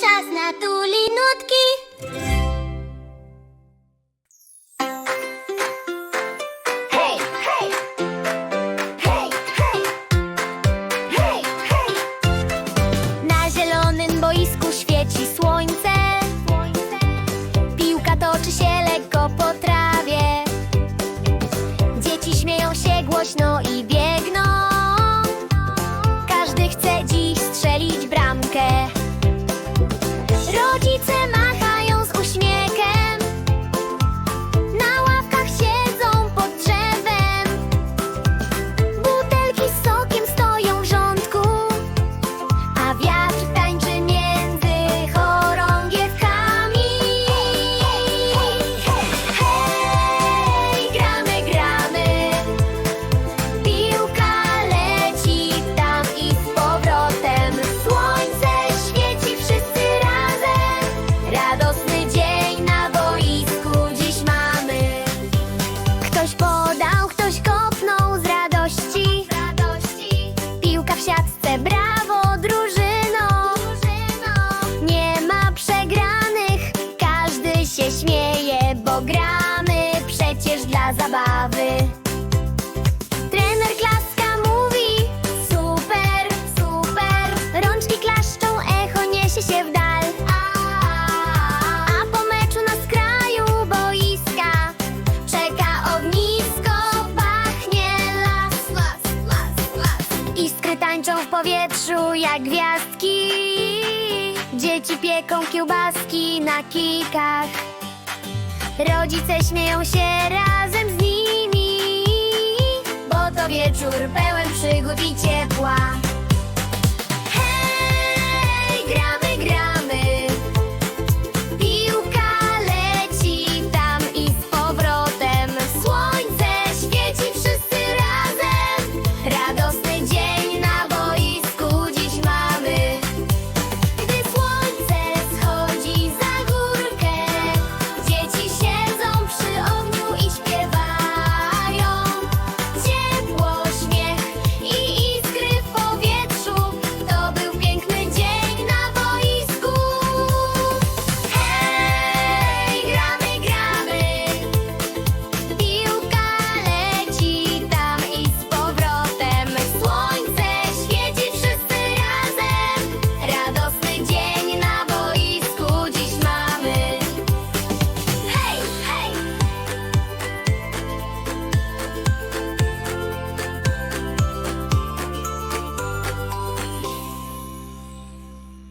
czas na tuli nutki. Hej, hej! Hej, hej! Hej, hej! Na zielonym boisku świeci słońce. Piłka toczy się lekko po trawie. Dzieci śmieją się głośno śmieje, bo gramy przecież dla zabawy. Iskry tańczą w powietrzu jak gwiazdki. Dzieci pieką kiełbaski na kikach. Rodzice śmieją się razem z nimi, bo to wieczór pełen przygód i ciepła.